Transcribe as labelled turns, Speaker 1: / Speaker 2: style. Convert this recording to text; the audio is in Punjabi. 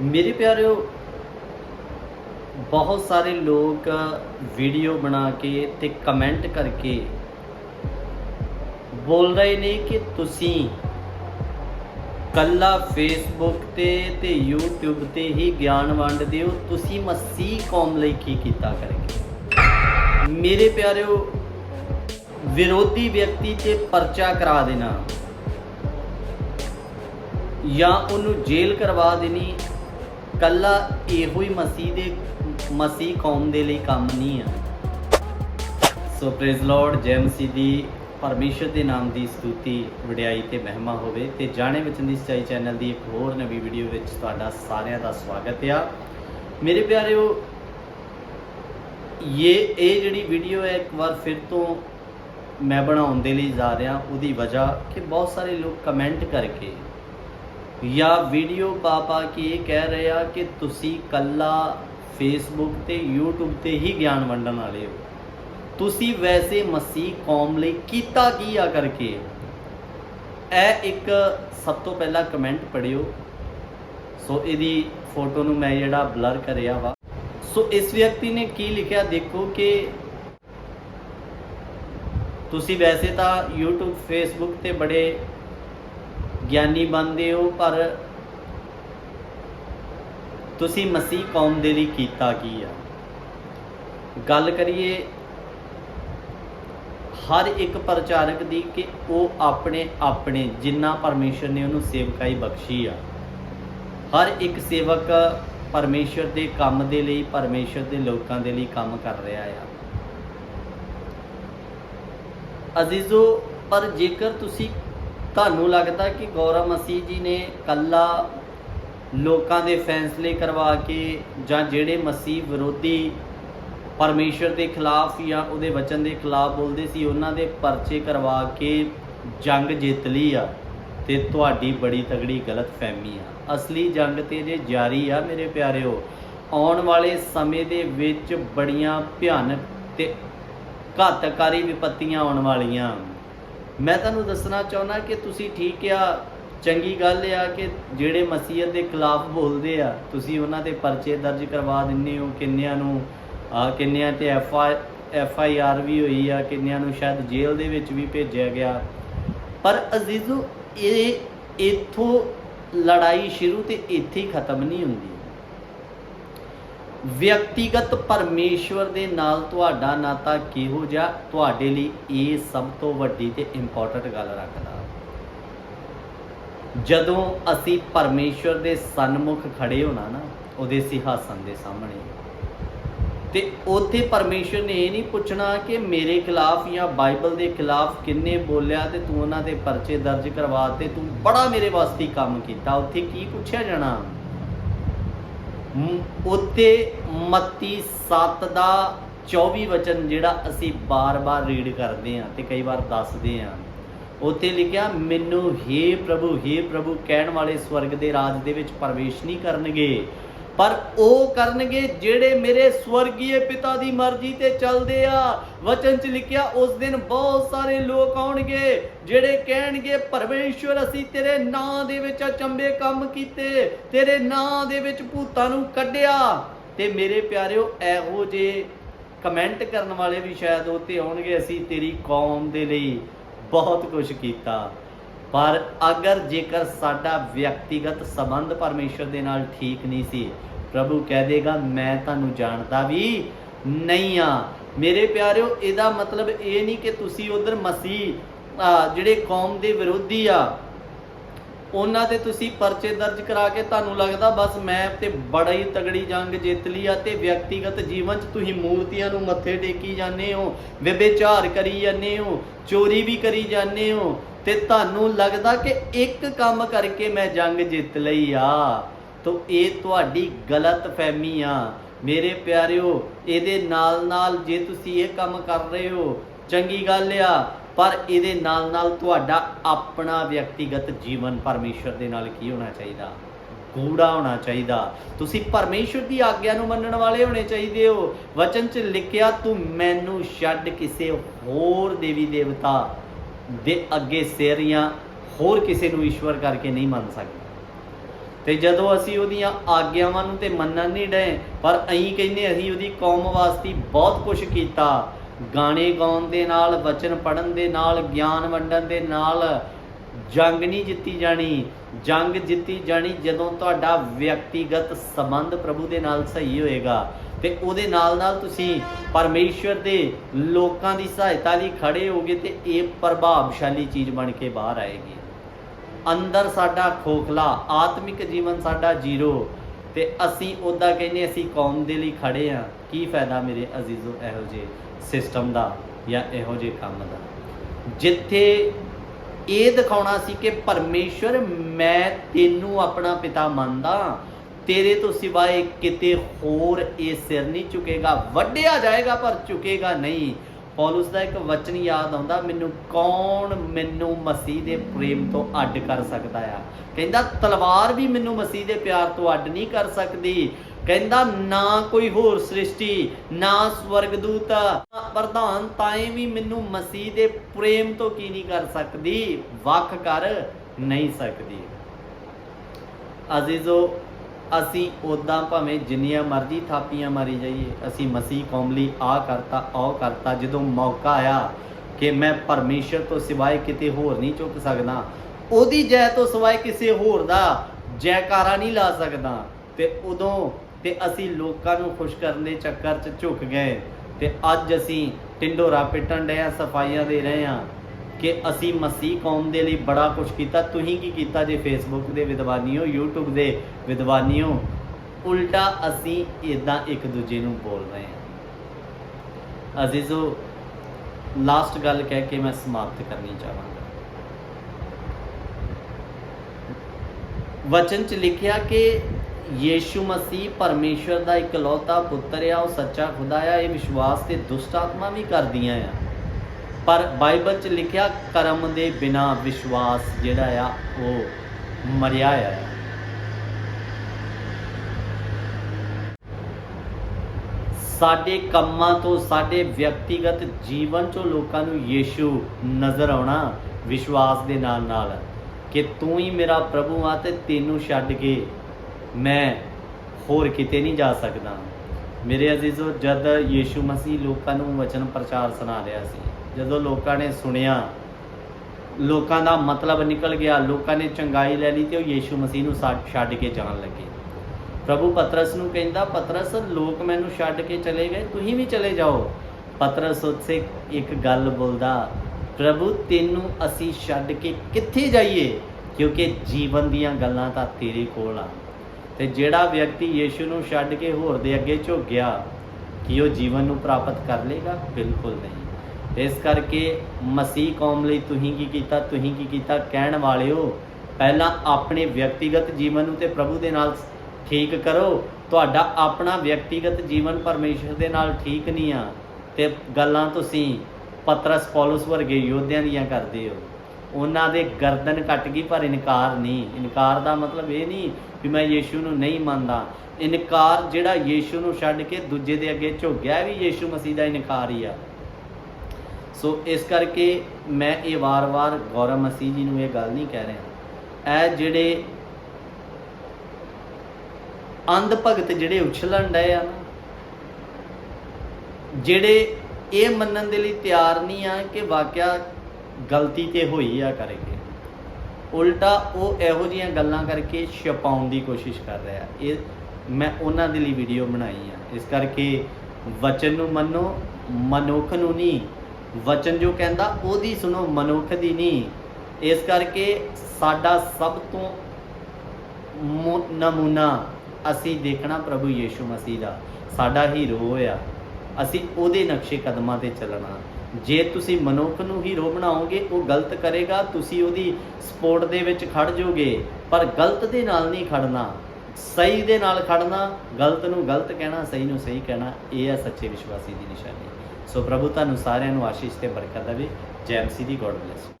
Speaker 1: ਮੇਰੇ ਪਿਆਰਿਓ, ਬਹੁਤ ਸਾਰੇ ਲੋਕ ਵੀਡੀਓ ਬਣਾ ਕੇ ਤੇ ਕਮੈਂਟ ਕਰਕੇ ਬੋਲ ਰਹੇ ਨੇ ਕਿ ਤੁਸੀਂ ਕੱਲਾ ਫੇਸਬੁੱਕ ਤੇ ਤੇ YouTube ਤੇ ਹੀ ਗਿਆਨ ਵੰਡਦੇ ਹੋ, ਤੁਸੀਂ ਮਸੀਹ ਕੌਮ ਲਈ ਕੀ ਕੀਤਾ ਕਰਗੇ? ਮੇਰੇ ਪਿਆਰਿਓ, ਵਿਰੋਧੀ ਵਿਅਕਤੀ ਤੇ ਪਰਚਾ ਕਰਾ ਦੇਣਾ ਜਾਂ ਉਹਨੂੰ ਜੇਲ੍ਹ ਕਰਵਾ ਦੇਣੀ ਕੱਲਾ ਇਹੋ ਹੀ ਮਸੀਹ ਦੇ, ਮਸੀਹ ਕੌਮ ਦੇ ਲਈ ਕੰਮ ਨਹੀਂ ਆ। ਸੋ ਪ੍ਰੇਜ਼ ਲਾਰਡ ਜੈ ਮਸੀਹ ਦੀ ਪਰਮੇਸ਼ਰ ਦੇ ਨਾਮ ਦੀ ਸਤੁਤੀ, ਵਡਿਆਈ ਤੇ ਮਹਿਮਾ ਹੋਵੇ। ਤੇ ਜਾਣੇ ਵਚਨ ਦੀ ਸਚਾਈ ਚੈਨਲ ਦੀ ਇੱਕ ਹੋਰ ਨਵੀਂ ਵੀਡੀਓ ਵਿੱਚ ਤੁਹਾਡਾ ਸਾਰਿਆਂ ਦਾ ਸਵਾਗਤ ਆ। ਮੇਰੇ ਪਿਆਰਿਓ ਇਹ ਇਹ ਜਿਹੜੀ ਵੀਡੀਓ ਹੈ, ਇੱਕ ਵਾਰ ਫਿਰ ਤੋਂ ਮੈਂ ਬਣਾਉਣ ਦੇ ਲਈ ਜਾ ਰਿਹਾ। ਉਹਦੀ ਵਜ੍ਹਾ ਕਿ ਬਹੁਤ ਸਾਰੇ ਲੋਕ ਕਮੈਂਟ ਕਰਕੇ ਜਾਂ ਵੀਡੀਓ ਪਾ ਪਾ ਕੇ ਇਹ ਕਹਿ ਰਹੇ ਆ ਕਿ ਤੁਸੀਂ ਕੱਲਾ ਫੇਸਬੁੱਕ ਤੇ YouTube ਤੇ ਹੀ ਗਿਆਨ ਵੰਡਣ ਵਾਲੇ ਹੋ। ਤੁਸੀਂ ਵੈਸੇ ਮਸੀਹ ਕੌਮ ਲਈ ਕੀਤਾ ਕੀ ਆ ਕਰਕੇ? ਇਹ ਇੱਕ ਸਭ ਤੋਂ ਪਹਿਲਾਂ ਕਮੈਂਟ ਪੜਿਓ ਸੋ ਇਹਦੀ ਫੋਟੋ ਨੂੰ ਮੈਂ ਜਿਹੜਾ ਬਲਰ ਕਰਿਆ ਵਾ। ਸੋ ਇਸ ਵਿਅਕਤੀ ਨੇ ਕੀ ਲਿਖਿਆ ਦੇਖੋ ਕਿ ਤੁਸੀਂ ਵੈਸੇ ਤਾਂ YouTube, Facebook ਤੇ ਬੜੇ ਗਿਆਨੀ ਬਣਦੇ ਹੋ, ਪਰ ਤੁਸੀਂ ਮਸੀਹ ਕੌਮ ਦੇ ਲਈ ਕੀਤਾ ਕੀ ਆ? ਗੱਲ ਕਰੀਏ, ਹਰ ਇੱਕ ਪ੍ਰਚਾਰਕ ਦੀ ਕਿ ਉਹ ਆਪਣੇ ਆਪਣੇ, ਜਿੰਨਾ ਪਰਮੇਸ਼ਰ ਨੇ ਉਹਨੂੰ ਸੇਵਕਾਈ ਬਖਸ਼ੀ ਆ। ਹਰ ਇੱਕ ਸੇਵਕ ਪਰਮੇਸ਼ਰ ਦੇ ਕੰਮ ਦੇ ਲਈ, ਪਰਮੇਸ਼ਰ ਦੇ ਲੋਕਾਂ ਦੇ ਲਈ ਕੰਮ ਕਰ ਰਿਹਾ ਆ। ਅਜ਼ੀਜ਼ੋ, ਪਰ ਜੇਕਰ ਤੁਸੀਂ ਤੁਹਾਨੂੰ ਲੱਗਦਾ ਕਿ ਗੌਰਵ ਮਸੀਹ ਜੀ ਨੇ ਕੱਲਾ ਲੋਕਾਂ ਦੇ ਫੈਸਲੇ ਕਰਵਾ ਕੇ ਜਾਂ ਜਿਹੜੇ ਮਸੀਹ ਵਿਰੋਧੀ ਪਰਮੇਸ਼ਰ ਦੇ ਖਿਲਾਫ ਜਾਂ ਉਹਦੇ ਵਚਨ ਦੇ ਖਿਲਾਫ ਬੋਲਦੇ ਸੀ, ਉਹਨਾਂ ਦੇ ਪਰਚੇ ਕਰਵਾ ਕੇ ਜੰਗ ਜਿੱਤ ਲਈ ਆ ਤੇ ਤੁਹਾਡੀ ਬੜੀ ਤਗੜੀ ਗਲਤ ਫਹਿਮੀ ਆ। ਅਸਲੀ ਜੰਗ ਤੇ ਜੇ ਜਾਰੀ ਆ ਮੇਰੇ ਪਿਆਰਿਓ, ਆਉਣ ਵਾਲੇ ਸਮੇਂ ਦੇ ਵਿੱਚ ਬੜੀਆਂ ਭਿਆਨਕ ਤੇ ਘਾਤਕਾਰੀ ਵਿਪਤੀਆਂ ਆਉਣ ਵਾਲੀਆਂ। ਮੈਂ ਤੁਹਾਨੂੰ ਦੱਸਣਾ ਚਾਹੁੰਦਾ ਕਿ ਤੁਸੀਂ ਠੀਕ ਆ, ਚੰਗੀ ਗੱਲ ਆ ਕਿ ਜਿਹੜੇ ਮਸੀਹਤ ਦੇ ਖਿਲਾਫ ਬੋਲਦੇ ਆ, ਤੁਸੀਂ ਉਹਨਾਂ ਤੇ ਪਰਚੇ ਦਰਜ ਕਰਵਾ ਦਿੰਦੇ ਹੋ, ਕਿੰਨਿਆਂ ਨੂੰ ਕਿੰਨਿਆਂ ਤੇ ਐਫ ਐਫ ਆਈ ਆਰ ਵੀ ਹੋਈ ਆ, ਕਿੰਨਿਆਂ ਨੂੰ ਸ਼ਾਇਦ ਜੇਲ੍ਹ ਦੇ ਵਿੱਚ ਵੀ ਭੇਜਿਆ ਗਿਆ। ਪਰ ਅਜ਼ੀਜ਼ੋ, ਇਹ, ਇਥੋਂ ਲੜਾਈ ਸ਼ੁਰੂ ਤੇ ਇੱਥੇ ਹੀ ਖਤਮ ਨਹੀਂ ਹੁੰਦੀ। ਵਿਅਕਤੀਗਤ ਪਰਮੇਸ਼ਵਰ ਦੇ ਨਾਲ ਤੁਹਾਡਾ ਨਾਤਾ ਕਿਹੋ ਜਿਹਾ? ਤੁਹਾਡੇ ਲਈ ਇਹ ਸਭ ਤੋਂ ਵੱਡੀ ਤੇ ਇੰਪੋਰਟੈਂਟ ਗੱਲ ਰੱਖਦਾ। ਜਦੋਂ ਅਸੀਂ ਪਰਮੇਸ਼ਵਰ ਦੇ ਸਨਮੁਖ ਖੜੇ ਹੋਣਾ ਨਾ, ਉਹਦੇ ਸਿਹਾਸਨ ਦੇ ਸਾਹਮਣੇ, ਤੇ ਉੱਥੇ ਪਰਮੇਸ਼ਰ ਨੇ ਇਹ ਨਹੀਂ ਪੁੱਛਣਾ ਕਿ ਮੇਰੇ ਖਿਲਾਫ ਜਾਂ ਬਾਈਬਲ ਦੇ ਖਿਲਾਫ ਕਿੰਨੇ ਬੋਲਿਆ ਤੇ ਤੂੰ ਉਹਨਾਂ ਦੇ ਪਰਚੇ ਦਰਜ ਕਰਵਾ ਤੇ ਤੂੰ ਬੜਾ ਮੇਰੇ ਵਾਸਤੇ ਕੰਮ ਕੀਤਾ, ਉੱਥੇ ਕੀ ਪੁੱਛਿਆ ਜਾਣਾ? ਉੱਤੇ ਮੱਤੀ 7 ਦਾ 24 ਵਚਨ ਜਿਹੜਾ ਅਸੀਂ ਬਾਰ-ਬਾਰ ਰੀਡ ਕਰਦੇ ਹਾਂ ਤੇ ਕਈ ਵਾਰ ਦੱਸਦੇ ਹਾਂ। ਉੱਥੇ ਲਿਖਿਆ, ਮੈਨੂੰ हे ਪ੍ਰਭੂ हे ਪ੍ਰਭੂ, ਕਹਿਣ ਵਾਲੇ ਸਵਰਗ ਦੇ ਰਾਜ ਦੇ ਵਿੱਚ ਪ੍ਰਵੇਸ਼ ਨਹੀਂ ਕਰਨਗੇ। ਪਰ ਉਹ ਕਰਨਗੇ ਜਿਹੜੇ ਮੇਰੇ ਸਵਰਗੀਏ ਪਿਤਾ ਦੀ ਮਰਜ਼ੀ ਤੇ ਚੱਲਦੇ ਆ। ਵਚਨ 'ਚ ਲਿਖਿਆ, ਉਸ ਦਿਨ ਬਹੁਤ ਸਾਰੇ ਲੋਕ ਆਉਣਗੇ, ਜਿਹੜੇ ਕਹਿਣਗੇ, ਪਰਮੇਸ਼ਵਰ, ਅਸੀਂ ਤੇਰੇ ਨਾਂ ਦੇ ਵਿੱਚ ਅਚੰਬੇ ਕੰਮ ਕੀਤੇ, ਤੇਰੇ ਨਾਂ ਦੇ ਵਿੱਚ ਭੂਤਾਂ ਨੂੰ ਕੱਢਿਆ। ਤੇ ਮੇਰੇ ਪਿਆਰਿਓ, ਇਹੋ ਜੇ ਕਮੈਂਟ ਕਰਨ ਵਾਲੇ ਵੀ ਸ਼ਾਇਦ ਉਹ 'ਤੇ ਆਉਣਗੇ, ਅਸੀਂ ਤੇਰੀ ਕੌਮ ਦੇ ਲਈ ਬਹੁਤ ਕੁਝ ਕੀਤਾ। ਪਰ ਅਗਰ ਜੇਕਰ ਸਾਡਾ ਵਿਅਕਤੀਗਤ ਸੰਬੰਧ ਪਰਮੇਸ਼ਰ ਦੇ ਨਾਲ ਠੀਕ ਨਹੀਂ ਸੀ, ਪ੍ਰਭੂ ਕਹਿ ਦੇਗਾ, ਮੈਂ ਤੁਹਾਨੂੰ ਜਾਣਦਾ ਵੀ ਨਹੀਂ ਆ ਮੇਰੇ ਪਿਆਰਿਓ, ਇਹਦਾ ਮਤਲਬ ਇਹ ਨਹੀਂ ਕਿ ਤੁਸੀਂ ਉਧਰ ਮਸੀਹ ਜਿਹੜੇ ਕੌਮ ਦੇ ਵਿਰੋਧੀ ਆ ਉਹਨਾਂ ਤੇ ਤੁਸੀਂ ਪਰਚੇ ਦਰਜ ਕਰਾ ਕੇ ਤੁਹਾਨੂੰ ਲੱਗਦਾ ਬਸ ਮੈਂ ਤੇ ਬੜਾ ਹੀ ਤਗੜੀ ਜੰਗ ਜਿੱਤ ਲਈ ਆ ਤੇ ਵਿਅਕਤੀਗਤ ਜੀਵਨ 'ਚ ਤੁਸੀਂ ਮੂਰਤੀਆਂ ਨੂੰ ਮੱਥੇ ਟੇਕੀ ਜਾਂਦੇ ਹੋ, ਵਿਭੇਚਾਰ ਕਰੀ ਜਾਂਦੇ ਹੋ, ਚੋਰੀ ਵੀ ਕਰੀ ਜਾਂਦੇ ਹੋ ਤੇ ਤੁਹਾਨੂੰ ਲੱਗਦਾ ਕਿ ਇੱਕ ਕੰਮ ਕਰਕੇ ਮੈਂ ਜੰਗ ਜਿੱਤ ਲਈ ਆ। ਤੋ ਇਹ ਤੁਹਾਡੀ ਗਲਤ ਫਹਿਮੀ ਆ। ਮੇਰੇ ਪਿਆਰਿਓ, ਇਹਦੇ ਨਾਲ ਨਾਲ ਜੇ ਤੁਸੀਂ ਇਹ ਕੰਮ ਕਰ ਰਹੇ ਹੋ, ਚੰਗੀ ਗੱਲ ਆ। ਪਰ ਇਹਦੇ ਨਾਲ ਨਾਲ ਤੁਹਾਡਾ ਆਪਣਾ ਵਿਅਕਤੀਗਤ ਜੀਵਨ ਪਰਮੇਸ਼ਰ ਦੇ ਨਾਲ ਕੀ ਹੋਣਾ ਚਾਹੀਦਾ? ਗੂੜਾ ਹੋਣਾ ਚਾਹੀਦਾ। ਤੁਸੀਂ ਪਰਮੇਸ਼ਰ ਦੀ ਆਗਿਆ ਨੂੰ ਮੰਨਣ ਵਾਲੇ ਹੋਣੇ ਚਾਹੀਦੇ ਹੋ। ਵਚਨ 'ਚ ਲਿਖਿਆ, ਤੂੰ ਮੈਨੂੰ ਛੱਡ ਕਿਸੇ ਹੋਰ ਦੇਵੀ ਦੇਵਤਾ ਦੇ ਅੱਗੇ ਸਿਰ ਜਾਂ ਹੋਰ ਕਿਸੇ ਨੂੰ ਈਸ਼ਵਰ ਕਰਕੇ ਨਹੀਂ ਮੰਨ ਸਕਦਾ। ਤੇ ਜਦੋਂ ਅਸੀਂ ਉਹਦੀਆਂ ਆਗਿਆਵਾਂ ਨੂੰ ਤੇ ਮੰਨਣ ਨਹੀਂ ਡਏ, ਪਰ ਅਸੀਂ ਕਹਿੰਦੇ ਅਸੀਂ ਉਹਦੀ ਕੌਮ ਵਾਸਤੇ ਬਹੁਤ ਕੁਝ ਕੀਤਾ ਗਾਣੇ ਗਾਉਣ ਦੇ ਨਾਲ, ਵਚਨ ਪੜਨ ਦੇ ਨਾਲ, ਗਿਆਨ ਵੰਡਣ ਦੇ ਨਾਲ ਜੰਗ ਨਹੀਂ ਜਿੱਤੀ ਜਾਣੀ। ਜੰਗ ਜਿੱਤੀ ਜਾਣੀ ਜਦੋਂ ਤੁਹਾਡਾ ਵਿਅਕਤੀਗਤ ਸੰਬੰਧ ਪ੍ਰਭੂ ਦੇ ਨਾਲ ਸਹੀ ਹੋਏਗਾ ਤੇ ਉਹਦੇ ਨਾਲ ਨਾਲ ਤੁਸੀਂ ਪਰਮੇਸ਼ਵਰ ਦੇ ਲੋਕਾਂ ਦੀ ਸਹਾਇਤਾ ਲਈ ਖੜੇ ਹੋਗੇ ਤੇ ਇਹ ਪ੍ਰਭਾਵਸ਼ਾਲੀ ਚੀਜ਼ ਬਣ ਕੇ ਬਾਹਰ ਆਏਗੀ। ਅੰਦਰ ਸਾਡਾ ਖੋਖਲਾ, ਆਤਮਿਕ ਜੀਵਨ ਸਾਡਾ ਜ਼ੀਰੋ। ਤੇ ਅਸੀਂ ਉਹਦਾ ਕਹਿੰਦੇ ਅਸੀਂ ਕੌਮ ਦੇ ਲਈ ਖੜੇ ਆ ਕੀ ਫਾਇਦਾ ਮੇਰੇ ਅਜ਼ੀਜ਼ੋ ਇਹੋ ਜਿਹੇ ਸਿਸਟਮ ਦਾ ਜਾਂ ਇਹੋ ਜਿਹੇ ਕੰਮ ਦਾ? ਜਿੱਥੇ ਇਹ ਦਿਖਾਉਣਾ ਸੀ ਕਿ ਪਰਮੇਸ਼ਵਰ, ਮੈਂ ਤੈਨੂੰ ਆਪਣਾ ਪਿਤਾ ਮੰਨਦਾ ਤੇਰੇ ਤੋਂ ਸਿਵਾਏ ਕਿਤੇ ਹੋਰ ਇਹ ਸਿਰ ਨਹੀਂ ਝੁਕੇਗਾ। ਵੱਡਿਆ ਜਾਏਗਾ ਪਰ ਝੁਕੇਗਾ ਨਹੀਂ। ਪੌਲਸ ਦਾ ਇੱਕ ਵਚਨ ਯਾਦ ਆਉਂਦਾ, ਮੈਨੂੰ ਕੌਣ ਮੈਨੂੰ ਮਸੀਹ ਦੇ ਪ੍ਰੇਮ ਤੋਂ ਅੱਡ ਕਰ ਸਕਦਾ ਆ? ਕਹਿੰਦਾ, ਤਲਵਾਰ ਵੀ ਮੈਨੂੰ ਮਸੀਹ ਦੇ ਪਿਆਰ ਤੋਂ ਅੱਡ ਨਹੀਂ ਕਰ ਸਕਦੀ। ਕਹਿੰਦਾ, ਨਾ ਕੋਈ ਹੋਰ ਸ੍ਰਿਸ਼ਟੀ, ਨਾ ਸਵਰਗਦੂਤ ਪ੍ਰਧਾਨ ਤਾਏ ਵੀ ਮੈਨੂੰ ਮਸੀਹ ਦੇ ਪ੍ਰੇਮ ਤੋਂ ਕੀ ਨਹੀਂ ਕਰ ਸਕਦੀ? ਵੱਖ ਕਰ ਨਹੀਂ ਸਕਦੀ। ਅਜ਼ੀਜ਼ੋ ਅਸੀਂ ਉਦਾਂ ਭਾਵੇਂ ਜਿੰਨੀਆਂ ਮਰਜ਼ੀ ਥਾਪੀਆਂ ਮਾਰੀ ਜਾਈਏ, ਅਸੀਂ ਮਸੀਹ ਕੌਮ ਲਈ ਆ ਕਰਤਾ ਉਹ ਕਰਤਾ, ਜਦੋਂ ਮੌਕਾ ਆਇਆ ਕਿ ਮੈਂ ਪਰਮੇਸ਼ਰ ਤੋਂ ਸਿਵਾਏ ਕਿਤੇ ਹੋਰ ਨਹੀਂ ਚੁੱਕ ਸਕਦਾ, ਉਹਦੀ ਜੈ ਤੋਂ ਸਿਵਾਏ ਕਿਸੇ ਹੋਰ ਦਾ ਜੈਕਾਰਾ ਨਹੀਂ ਲਾ ਸਕਦਾ। ਤੇ ਉਦੋਂ ਤੇ ਅਸੀਂ ਲੋਕਾਂ ਨੂੰ ਖੁਸ਼ ਕਰਨ ਦੇ ਚੱਕਰ 'ਚ ਝੁਕ ਗਏ ਤੇ ਅੱਜ ਅਸੀਂ ਟਿੰਡੋਰਾ ਪਿੱਟਣ ਡਏ ਆ ਸਫਾਈਆਂ ਦੇ ਰਹੇ ਆ ਕਿ ਅਸੀਂ ਮਸੀਹ ਕੌਮ ਦੇ ਲਈ ਬੜਾ ਕੁਝ ਕੀਤਾ। ਤੁਸੀਂ ਕੀ ਕੀਤਾ ਜੇ ਫੇਸਬੁੱਕ ਦੇ ਵਿਦਵਾਨੀਓ, YouTube ਦੇ ਵਿਦਵਾਨੀਓ? ਉਲਟਾ ਅਸੀਂ ਇਦਾਂ ਇੱਕ ਦੂਜੇ ਨੂੰ ਬੋਲ ਰਹੇ ਹਾਂ। ਅਜ਼ੀਜ਼ੋ ਲਾਸਟ ਗੱਲ ਕਹਿ ਕੇ ਮੈਂ ਸਮਾਪਤ ਕਰਨੀ ਚਾਹਾਂਗਾ। ਵਚਨ ਚ ਲਿਖਿਆ ਕਿ ਯੀਸ਼ੂ ਮਸੀਹ ਪਰਮੇਸ਼ਵਰ ਦਾ ਇਕਲੌਤਾ ਪੁੱਤਰ ਆ, ਉਹ ਸੱਚਾ ਖੁਦਾ ਆ, ਇਹ ਵਿਸ਼ਵਾਸ ਤੇ ਦੁਸ਼ਟ ਆਤਮਾ ਵੀ ਕਰਦੀਆਂ ਆ। ਪਰ ਬਾਈਬਲ ਚ ਲਿਖਿਆ ਕਰਮ ਦੇ ਬਿਨਾ ਵਿਸ਼ਵਾਸ ਜਿਹੜਾ ਆ, ਉਹ ਮਰਿਆ ਆ। ਸਾਡੇ ਕੰਮਾਂ ਤੋਂ, ਸਾਡੇ ਵਿਅਕਤੀਗਤ ਜੀਵਨ ਚੋਂ ਲੋਕਾਂ ਨੂੰ ਯੀਸ਼ੂ ਨਜ਼ਰ ਆਉਣਾ ਵਿਸ਼ਵਾਸ ਦੇ ਨਾਲ ਨਾਲ ਕਿ ਤੂੰ ਹੀ ਮੇਰਾ ਪ੍ਰਭੂ ਆ ਤੇ ਤੈਨੂੰ ਛੱਡ ਕੇ ਮੈਂ ਹੋਰ ਕਿਤੇ ਨਹੀਂ ਜਾ ਸਕਦਾ। ਮੇਰੇ ਅਜ਼ੀਜ਼ੋ, ਜਦ ਯੀਸ਼ੂ ਮਸੀਹ ਲੋਕਾਂ ਨੂੰ ਵਚਨ ਪ੍ਰਚਾਰ ਸੁਣਾ ਰਿਹਾ ਸੀ ਜਦੋਂ ਲੋਕਾਂ ਨੇ ਸੁਣਿਆ, ਲੋਕਾਂ ਦਾ ਮਤਲਬ ਨਿਕਲ ਗਿਆ, ਲੋਕਾਂ ਨੇ ਚੰਗਾਈ ਲੈ ਲਈ ਤੇ ਉਹ ਯੀਸ਼ੂ ਮਸੀਹ ਨੂੰ ਸਾ- ਛੱਡ ਕੇ ਜਾਣ ਲੱਗੇ। ਪ੍ਰਭੂ ਪਤਰਸ ਨੂੰ ਕਹਿੰਦਾ, ਪਤਰਸ, ਲੋਕ ਮੈਨੂੰ ਛੱਡ ਕੇ ਚਲੇ ਗਏ, ਤੁਸੀਂ ਵੀ ਚਲੇ ਜਾਓ। ਪਤਰਸ ਉੱਥੇ ਇੱਕ ਗੱਲ ਬੋਲਦਾ, ਪ੍ਰਭੂ, ਤੈਨੂੰ ਅਸੀਂ ਛੱਡ ਕੇ ਕਿੱਥੇ ਜਾਈਏ? ਕਿਉਂਕਿ ਜੀਵਨ ਦੀਆਂ ਗੱਲਾਂ ਤਾਂ ਤੇਰੇ ਕੋਲ ਆ। ਤੇ ਜਿਹੜਾ ਵਿਅਕਤੀ ਯੀਸ਼ੂ ਨੂੰ ਛੱਡ ਕੇ ਹੋਰ ਦੇ ਅੱਗੇ ਝੁਕ ਗਿਆ, ਕੀ ਉਹ ਜੀਵਨ ਨੂੰ ਪ੍ਰਾਪਤ ਕਰ ਲੇਗਾ ਬਿਲਕੁਲ ਨਹੀਂ। ਇਸ ਕਰਕੇ ਮਸੀਹ ਕੌਮ ਲਈ ਤੁਸੀਂ ਕੀ ਕੀਤਾ, ਤੁਸੀਂ ਕੀ ਕੀਤਾ? ਕਹਿਣ ਵਾਲਿਓ, ਪਹਿਲਾਂ ਆਪਣੇ ਵਿਅਕਤੀਗਤ ਜੀਵਨ ਨੂੰ ਤੇ ਪ੍ਰਭੂ ਦੇ ਨਾਲ ਠੀਕ ਕਰੋ। ਤੁਹਾਡਾ ਆਪਣਾ ਵਿਅਕਤੀਗਤ ਜੀਵਨ ਪਰਮੇਸ਼ਰ ਦੇ ਨਾਲ ਠੀਕ ਨਹੀਂ ਆ। ਤੇ ਗੱਲਾਂ ਤੁਸੀਂ ਪਤਰਸ ਪੌਲਸ ਵਰਗੇ ਯੋਧਿਆਂ ਦੀਆਂ ਕਰਦੇ ਹੋ। ਉਹਨਾਂ ਦੇ ਗਰਦਨ ਕੱਟ ਗਈ, ਪਰ ਇਨਕਾਰ ਨਹੀਂ। ਇਨਕਾਰ ਦਾ ਮਤਲਬ ਇਹ ਨਹੀਂ ਵੀ ਮੈਂ ਯੀਸ਼ੂ ਨੂੰ ਨਹੀਂ ਮੰਨਦਾ। ਇਨਕਾਰ ਜਿਹੜਾ ਯੀਸ਼ੂ ਨੂੰ ਛੱਡ ਕੇ ਦੂਜੇ ਦੇ ਅੱਗੇ ਝੁਕ ਵੀ ਯੀਸ਼ੂ ਮਸੀਹ ਦਾ ਇਨਕਾਰ ਹੀ ਆ। ਸੋ ਇਸ ਕਰਕੇ ਮੈਂ ਇਹ ਵਾਰ-ਵਾਰ ਗੌਰਵ ਮਸੀਹ ਜੀ ਨੂੰ ਇਹ ਗੱਲ ਨਹੀਂ ਕਹਿ ਰਿਹਾ। ਇਹ ਜਿਹੜੇ ਅੰਧ ਭਗਤ ਜਿਹੜੇ ਉਛਲਣ ਡਏ ਆ, ਜਿਹੜੇ ਇਹ ਮੰਨਣ ਦੇ ਲਈ ਤਿਆਰ ਨਹੀਂ ਆ ਕਿ ਵਾਕਿਆ ਗਲਤੀ ਤੇ ਹੋਈ ਆ ਕਰਕੇ ਉਲਟਾ ਉਹ ਇਹੋ ਜੀਆਂ ਗੱਲਾਂ ਕਰਕੇ ਛਪਾਉਣ ਦੀ ਕੋਸ਼ਿਸ਼ ਕਰ ਰਿਹਾ। ਇਹ ਮੈਂ ਉਹਨਾਂ ਦੇ ਲਈ ਵੀਡੀਓ ਬਣਾਈ ਆ। ਇਸ ਕਰਕੇ ਵਚਨ ਨੂੰ ਮੰਨੋ, ਮਨੁੱਖ ਨੂੰ ਨਹੀਂ ਵਚਨ ਜੋ ਕਹਿੰਦਾ, ਉਹਦੀ ਸੁਣੋ, ਮਨੁੱਖ ਦੀ ਨਹੀਂ। ਇਸ ਕਰਕੇ ਸਾਡਾ ਸਭ ਤੋਂ ਮੁ- ਨਮੂਨਾ ਅਸੀਂ ਦੇਖਣਾ ਪ੍ਰਭੂ ਯੀਸ਼ੂ ਮਸੀਹ ਦਾ। ਸਾਡਾ ਹੀਰੋ ਹੋਇਆ ਅਸੀਂ ਉਹਦੇ ਨਕਸ਼ੇ ਕਦਮਾਂ ਤੇ ਚੱਲਣਾ। ਜੇ ਤੁਸੀਂ ਮਨੁੱਖ ਨੂੰ ਹੀਰੋ ਬਣਾਓਗੇ, ਉਹ ਗਲਤ ਕਰੇਗਾ, ਤੁਸੀਂ ਉਹਦੀ ਸਪੋਰਟ ਦੇ ਵਿੱਚ ਖੜ ਜਾਓਗੇ। ਪਰ ਗਲਤ ਦੇ ਨਾਲ ਨਹੀਂ ਖੜਨਾ। ਸਹੀ ਦੇ ਨਾਲ ਖੜਨਾ, ਗਲਤ ਨੂੰ ਗਲਤ ਕਹਿਣਾ, ਸਹੀ ਨੂੰ ਸਹੀ ਕਹਿਣਾ, ਇਹ ਹੈ ਸੱਚੇ ਵਿਸ਼ਵਾਸੀ ਦੀ ਨਿਸ਼ਾਨੀ। ਸੋ ਪ੍ਰਭੂ ਤੁਹਾਨੂੰ ਸਾਰਿਆਂ ਨੂੰ ਆਸ਼ੀਸ਼ ਤੇ ਬਰਕਤ ਦੇਵੇ